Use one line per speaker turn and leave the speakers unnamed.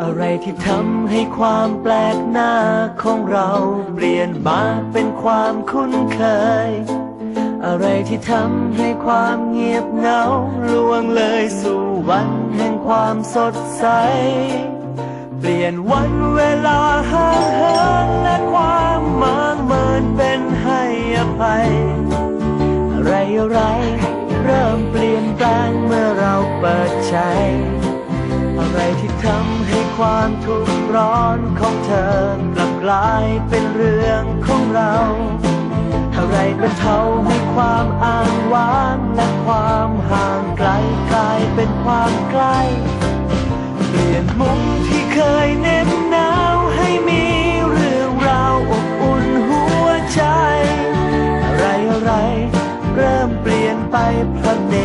อะไรที่ทำให้ความแปลกหน้าของเราเปลี่ยนมาเป็นความคุ้นเคย อะไรที่ทำให้ความเงียบเหงาล่วงเลยสู่วันแห่งความสดใส เปลี่ยนวันเวลาห่างเหินและความมางเมินเป็นให้อภัย อะไรอะไรเริ่มเปลี่ยนแปลงเมื่อเราเปิดใจ อะไรที่ทำให้ความทุกข์ร้อนของเธอกลับกลายเป็นเรื่องของเรา อะไรเป็นเทาให้ความอ้างว้างและความห่างไกลกลายเป็นความใกล้ เปลี่ยนมุมที่เคยเน็บหนาวให้มีเรื่องราวอบอุ่นหัวใจ อะไรอะไรเริ่มเปลี่ยนไปเพราะเน